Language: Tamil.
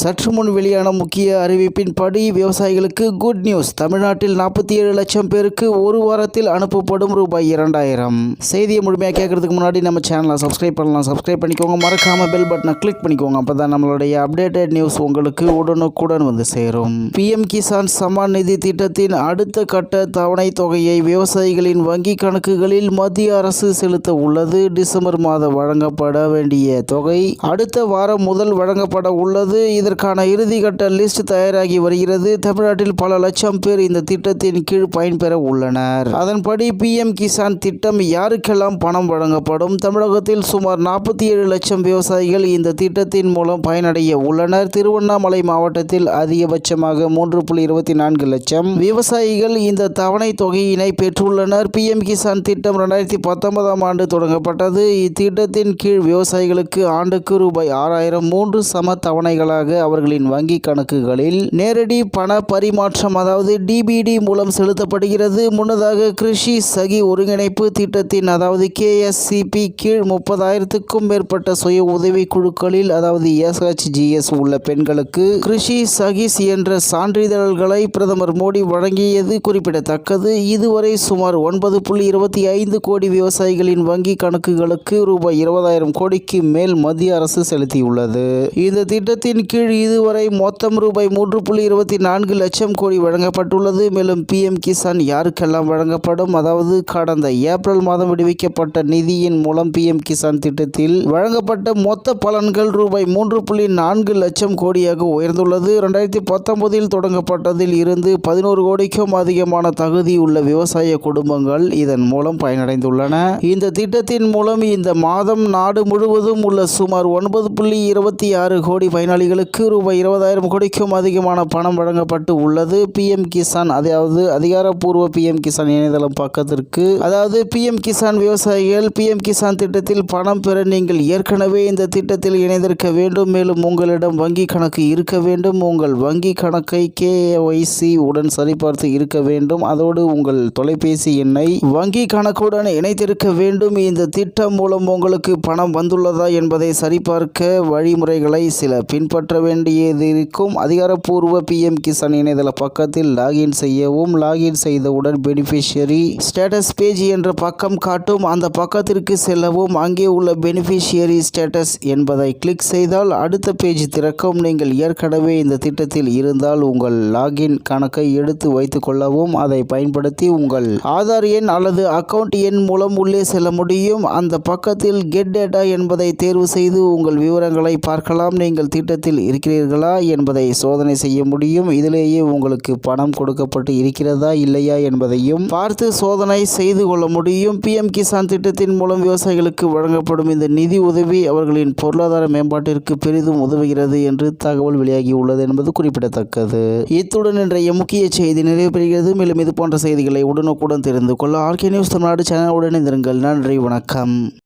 சற்று முன் வெளியான முக்கிய அறிவிப்பின்படி விவசாயிகளுக்கு குட் நியூஸ் தமிழ்நாட்டில் நாற்பத்தி ஏழு லட்சம் பேருக்கு ஒரு வாரத்தில் அனுப்பப்படும் ரூபாய் இரண்டாயிரம். செய்தியை முழுமையாக கேட்கறதுக்கு முன்னாடி நம்ம சேனலை சப்ஸ்கிரைப் பண்ணலாம். சப்ஸ்கிரைப் பண்ணிக்கோங்க. மறக்காம பெல் பட்டனை கிளிக் பண்ணிக்கோங்க. அப்போ தான் நம்மளுடைய அப்டேட்டட் நியூஸ் உங்களுக்கு உடனுக்குடன் வந்து சேரும். பிஎம் கிசான் சமான் நிதி திட்டத்தின் அடுத்த கட்ட தவணை தொகையை விவசாயிகளின் வங்கி கணக்குகளில் மத்திய அரசு செலுத்த உள்ளது. டிசம்பர் மாதம் வழங்கப்பட வேண்டிய தொகை அடுத்த வாரம் முதல் வழங்கப்பட உள்ளது. இதற்கான இறுதிக்கட்ட லிஸ்ட் தயாராகி வருகிறது. தமிழ்நாட்டில் பல லட்சம் பேர் இந்த திட்டத்தின் கீழ் பயன்பெற உள்ளனர். அதன்படி பிஎம் கிசான் திட்டம் யாருக்கெல்லாம் பணம் வழங்கப்படும்? தமிழகத்தில் சுமார் நாற்பத்தி ஏழு லட்சம் விவசாயிகள் இந்த திட்டத்தின் மூலம் பயனடைய உள்ளனர். திருவண்ணாமலை மாவட்டத்தில் அதிகபட்சமாக மூன்று புள்ளி இருபத்தி நான்கு லட்சம் விவசாயிகள் இந்த தவணை தொகையினை பெற்றுள்ளனர். பிஎம் கிசான் திட்டம் ரெண்டாயிரத்தி பத்தொன்பதாம் ஆண்டு தொடங்கப்பட்டது. இத்திட்டத்தின் கீழ் விவசாயிகளுக்கு ஆண்டுக்கு ரூபாய் ஆறாயிரம் மூன்று சம தவணைகளாக அவர்களின் வங்கி கணக்குகளில் நேரடி பண பரிமாற்றம் அதாவது டிபிடி மூலம் செலுத்தப்படுகிறது. முன்னதாக கிருஷி சகி ஒருங்கிணைப்பு திட்டத்தின் அதாவது கேஎஸ்சிபி கீழ் முப்பதாயிரத்துக்கும் மேற்பட்ட சுய உதவி குழுக்களில் அதாவது எஸ்ஹெச்ஜிஎஸ் உள்ள பெண்களுக்கு கிருஷி சகிஸ் என்ற சான்றிதழ்களை பிரதமர் மோடி வழங்கியது குறிப்பிடத்தக்கது. இதுவரை சுமார் ஒன்பது புள்ளி இருபத்தி ஐந்து கோடி விவசாயிகளின் வங்கி கணக்குகளுக்கு ரூபாய் இருபதாயிரம் கோடிக்கு மேல் மத்திய அரசு செலுத்தியுள்ளது. இந்த திட்டத்தின் கீழ் இதுவரை மொத்தம் ரூபாய் மூன்று புள்ளி இருபத்தி நான்கு லட்சம் கோடி வழங்கப்பட்டுள்ளது. மேலும் பிஎம் கிசான் யாருக்கெல்லாம் வழங்கப்படும்? அதாவது கடந்த ஏப்ரல் மாதம் விடுவிக்கப்பட்ட நிதியின் மூலம் பிஎம் கிசான் திட்டத்தில் வழங்கப்பட்ட மொத்த பலன்கள் ரூபாய் மூன்று புள்ளி நான்கு லட்சம் கோடியாக உயர்ந்துள்ளது. ரெண்டாயிரத்தி பத்தொன்பதில் தொடங்கப்பட்டதில் இருந்து பதினோரு கோடிக்கும் அதிகமான தகுதியுள்ள விவசாய குடும்பங்கள் இதன் மூலம் பயனடைந்துள்ளன. இந்த திட்டத்தின் மூலம் இந்த மாதம் நாடு முழுவதும் உள்ள சுமார் ஒன்பது புள்ளி இருபத்தி ஆறு கோடி பயனாளிகளுக்கு ரூபாய் இருபதாயிரம் கோடிக்கும் அதிகமான பணம் வழங்கப்பட்டு உள்ளது. பிஎம் கிசான் அதாவது அதிகாரப்பூர்வ பிஎம் கிசான் இணையதளம் பக்கத்திற்கு. அதாவது பிஎம் கிசான் விவசாயிகள் பிஎம் கிசான் திட்டத்தில் பணம் பெற நீங்கள் ஏற்கனவே இந்த திட்டத்தில் இணைந்திருக்க வேண்டும். மேலும் உங்களிடம் வங்கி கணக்கு இருக்க வேண்டும். உங்கள் வங்கி கணக்கை கேஒய்சி உடன் சரிபார்த்து இருக்க வேண்டும். அதோடு உங்கள் தொலைபேசி எண்ணை வங்கி கணக்குடன் இணைத்திருக்க வேண்டும். இந்த திட்டம் மூலம் உங்களுக்கு பணம் வந்துள்ளதா என்பதை சரிபார்க்க வழிமுறைகளை சில பின்பற்ற வேண்டியது இருக்கும். அதிகாரப்பூர்வ பிஎம் கிசான் இணையதள பக்கத்தில் லாகின் செய்யவும் லாகின் செய்தவுடன் பெனிஃபிஷியரி ஸ்டேட்டஸ் பேஜ் என்ற பக்கம் காட்டும். அந்த பக்கத்திற்கு செல்லவும். அங்கே உள்ள பெனிஃபிஷியரி ஸ்டேட்டஸ் என்பதை கிளிக் செய்தால் அடுத்த பேஜ் திறக்கும். நீங்கள் ஏற்கனவே இந்த திட்டத்தில் இருந்தால் உங்கள் லாகின் கணக்கை எடுத்து வைத்துக் கொள்ளவும் அதை பயன்படுத்தி உங்கள் ஆதார் எண் அல்லது அக்கவுண்ட் எண் மூலம் உள்ளே செல்ல முடியும். அந்த பக்கத்தில் கெட் டேட்டா என்பதை தேர்வு செய்து உங்கள் விவரங்களை பார்க்கலாம். நீங்கள் திட்டத்தில் இருக்கிறீர்களா என்பதை சோதனை செய்ய முடியும். இதிலேயே உங்களுக்கு பணம் கொடுக்கப்பட்டு இருக்கிறதா இல்லையா என்பதையும் பார்த்து சோதனை செய்து கொள்ள முடியும். பிஎம் கிசான் திட்டத்தின் மூலம் விவசாயிகளுக்கு வழங்கப்படும் இந்த நிதி உதவி அவர்களின் பொருளாதார மேம்பாட்டிற்கு பெரிதும் உதவுகிறது என்று தகவல் வெளியாகியுள்ளது என்பது குறிப்பிடத்தக்கது. இத்துடன் இன்றைய முக்கிய செய்தி நிறைவு பெறுகிறது. மேலும் இது போன்ற செய்திகளை உடனுக்குடன் தெரிந்து கொள்ள ஆர்கே நியூஸ் தமிழ்நாடு சேனல் உடன் நன்றி வணக்கம்.